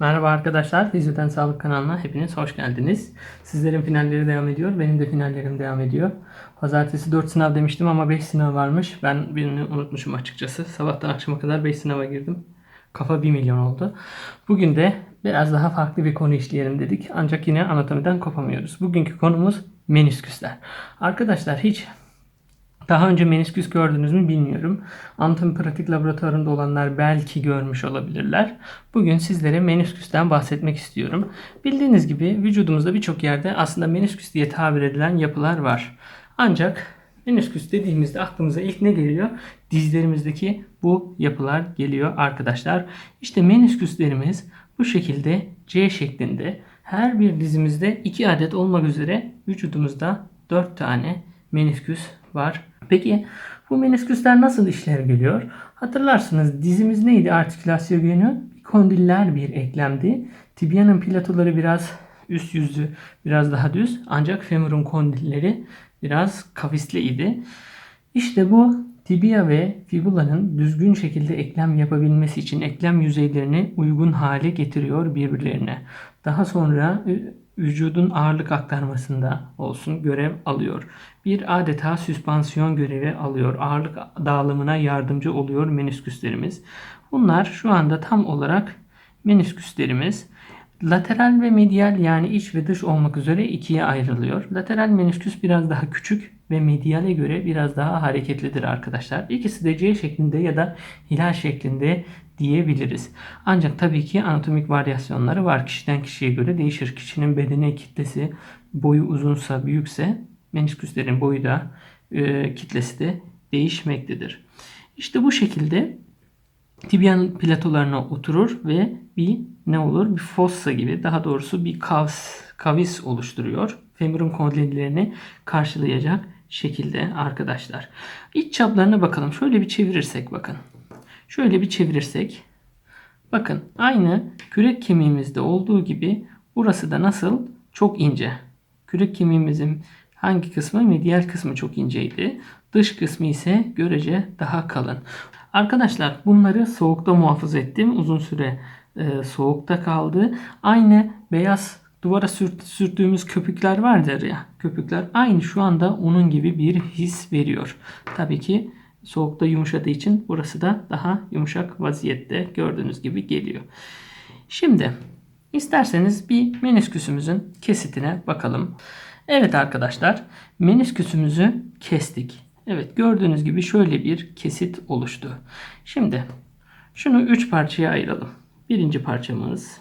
Merhaba arkadaşlar, Fizyoten Sağlık kanalına hepiniz hoş geldiniz. Sizlerin finalleri devam ediyor, benim de finallerim devam ediyor. Pazartesi 4 sınav demiştim ama 5 sınav varmış. Ben birini unutmuşum açıkçası. Sabahtan akşama kadar 5 sınava girdim. Kafa 1 milyon oldu. Bugün de biraz daha farklı bir konu işleyelim dedik. Ancak yine anatomiden kopamıyoruz. Bugünkü konumuz menisküsler. Arkadaşlar hiç daha önce menisküs gördünüz mü bilmiyorum. Anatomi pratik laboratuvarında olanlar belki görmüş olabilirler. Bugün sizlere menisküsten bahsetmek istiyorum. Bildiğiniz gibi vücudumuzda birçok yerde aslında menisküs diye tabir edilen yapılar var. Ancak menisküs dediğimizde aklımıza ilk ne geliyor? Dizlerimizdeki bu yapılar geliyor arkadaşlar. İşte menisküslerimiz bu şekilde C şeklinde her bir dizimizde 2 adet olmak üzere vücudumuzda 4 tane menisküs var. Peki bu menisküsler nasıl işler geliyor? Hatırlarsınız dizimiz neydi? Artikülasyon yönü kondiller bir eklemdi. Tibianın platoları biraz üst yüzü biraz daha düz ancak femurun kondilleri biraz kavisliydi. İşte bu tibia ve fibulanın düzgün şekilde eklem yapabilmesi için eklem yüzeylerini uygun hale getiriyor birbirlerine. Daha sonra vücudun ağırlık aktarmasında olsun görev alıyor. Bir adeta süspansiyon görevi alıyor. Ağırlık dağılımına yardımcı oluyor menisküslerimiz. Bunlar şu anda tam olarak menisküslerimiz. Lateral ve medial yani iç ve dış olmak üzere ikiye ayrılıyor. Lateral menisküs biraz daha küçük ve mediale göre biraz daha hareketlidir arkadaşlar. İkisi de C şeklinde ya da hilal şeklinde diyebiliriz. Ancak tabii ki anatomik varyasyonları var. Kişiden kişiye göre değişir. Kişinin bedeni kitlesi boyu uzunsa büyükse menisküslerin boyu da e, kitlesi de değişmektedir. İşte bu şekilde tibianın platolarına oturur ve bir ne olur? Bir fossa gibi daha doğrusu bir kavis, kavis oluşturuyor. Femurun kondillerini karşılayacak şekilde arkadaşlar. İç çaplarına bakalım. Şöyle bir çevirirsek bakın. Şöyle bir çevirirsek. Bakın aynı kürek kemiğimizde olduğu gibi burası da nasıl? Çok ince. Kürek kemiğimizin hangi kısmı? Medial kısmı çok inceydi. Dış kısmı ise görece daha kalın. Arkadaşlar bunları soğukta muhafaza ettim. Uzun süre e, soğukta kaldı. Aynı beyaz duvara sürt, sürttüğümüz köpükler vardır ya. Köpükler aynı şu anda onun gibi bir his veriyor. Tabii ki soğukta yumuşadığı için burası da daha yumuşak vaziyette gördüğünüz gibi geliyor. Şimdi isterseniz bir menisküsümüzün kesitine bakalım. Evet arkadaşlar menisküsümüzü kestik. Evet gördüğünüz gibi şöyle bir kesit oluştu. Şimdi şunu 3 parçaya ayıralım. Birinci parçamız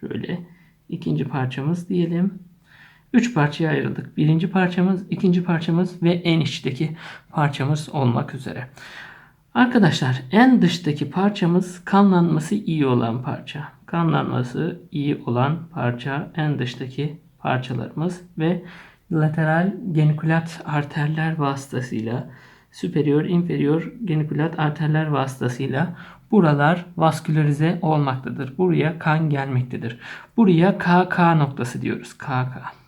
şöyle ikinci parçamız diyelim. Üç parçaya ayrıldık. Birinci parçamız, ikinci parçamız ve en içteki parçamız olmak üzere. Arkadaşlar en dıştaki parçamız kanlanması iyi olan parça. Kanlanması iyi olan parça en dıştaki parçalarımız ve lateral genikülat arterler vasıtasıyla superior inferior genikülat arterler vasıtasıyla buralar vaskülerize olmaktadır. Buraya kan gelmektedir. Buraya KK noktası diyoruz. KK.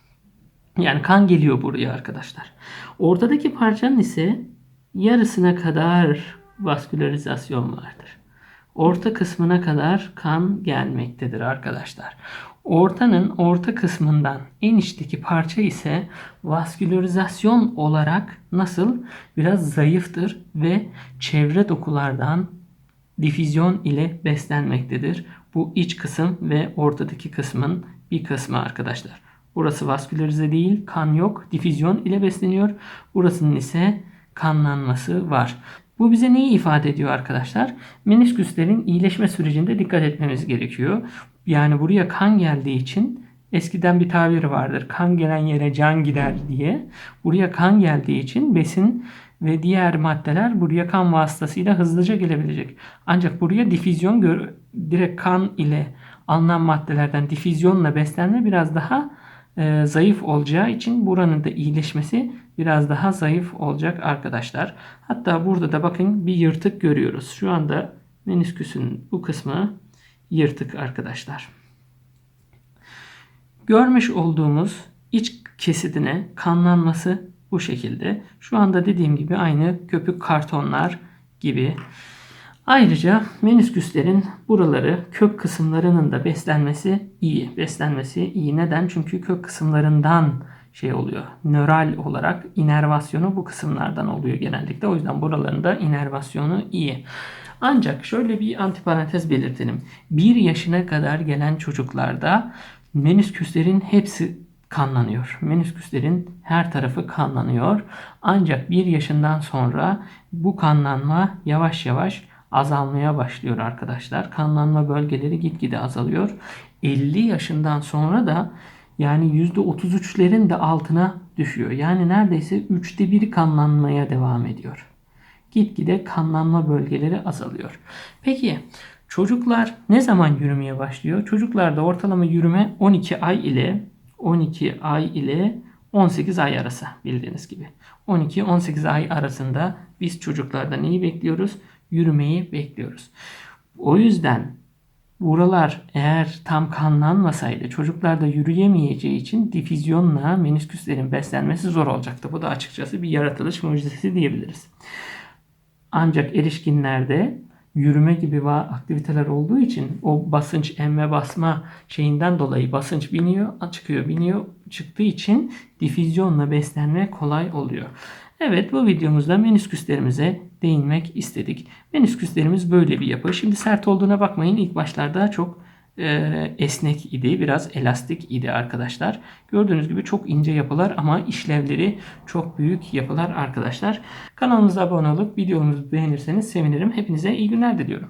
Yani kan geliyor buraya arkadaşlar. Ortadaki parçanın ise yarısına kadar vaskülerizasyon vardır. Orta kısmına kadar kan gelmektedir arkadaşlar. Ortanın orta kısmından en içteki parça ise vaskülerizasyon olarak nasıl biraz zayıftır ve çevre dokulardan difüzyon ile beslenmektedir. Bu iç kısım ve ortadaki kısmın bir kısmı arkadaşlar. Burası vaskülerize değil, kan yok, difüzyon ile besleniyor. Burasının ise kanlanması var. Bu bize neyi ifade ediyor arkadaşlar? Menisküslerin iyileşme sürecinde dikkat etmemiz gerekiyor. Yani buraya kan geldiği için eskiden bir tabiri vardır. Kan gelen yere can gider diye. Buraya kan geldiği için besin ve diğer maddeler buraya kan vasıtasıyla hızlıca gelebilecek. Ancak buraya difüzyon direkt kan ile alınan maddelerden difüzyonla beslenme biraz daha e, zayıf olacağı için buranın da iyileşmesi biraz daha zayıf olacak arkadaşlar. Hatta burada da bakın bir yırtık görüyoruz. Şu anda menisküsün bu kısmı yırtık arkadaşlar. Görmüş olduğumuz iç kesidine kanlanması bu şekilde. Şu anda dediğim gibi aynı köpük kartonlar gibi. Ayrıca menisküslerin buraları kök kısımlarının da beslenmesi iyi. Beslenmesi iyi. Neden? Çünkü kök kısımlarından şey oluyor. Nöral olarak inervasyonu bu kısımlardan oluyor genellikle. O yüzden buralarında inervasyonu iyi. Ancak şöyle bir antiparantez belirtelim. 1 yaşına kadar gelen çocuklarda menisküslerin hepsi kanlanıyor. Menisküslerin her tarafı kanlanıyor. Ancak 1 yaşından sonra bu kanlanma yavaş yavaş azalmaya başlıyor arkadaşlar. Kanlanma bölgeleri gitgide azalıyor. 50 yaşından sonra da yani %33'lerin de altına düşüyor. Yani neredeyse üçte biri kanlanmaya devam ediyor. Gitgide kanlanma bölgeleri azalıyor. Peki çocuklar ne zaman yürümeye başlıyor? Çocuklarda ortalama yürüme 12 ay ile 12 ay ile 18 ay arası bildiğiniz gibi. 12-18 ay arasında biz çocuklarda neyi bekliyoruz? Yürümeyi bekliyoruz. O yüzden buralar eğer tam kanlanmasaydı çocuklarda yürüyemeyeceği için difüzyonla menisküslerin beslenmesi zor olacaktı. Bu da açıkçası bir yaratılış mucizesi diyebiliriz. Ancak erişkinlerde yürüme gibi aktiviteler olduğu için o basınç emme basma şeyinden dolayı basınç biniyor, çıkıyor, biniyor, çıktığı için difüzyonla beslenme kolay oluyor. Evet bu videomuzda menisküslerimize değinmek istedik. Menisküslerimiz böyle bir yapı. Şimdi sert olduğuna bakmayın. İlk başlarda çok e, esnek idi, biraz elastik idi arkadaşlar. Gördüğünüz gibi çok ince yapılar ama işlevleri çok büyük yapılar arkadaşlar. Kanalımıza abone olup videomuzu beğenirseniz sevinirim. Hepinize iyi günler diliyorum.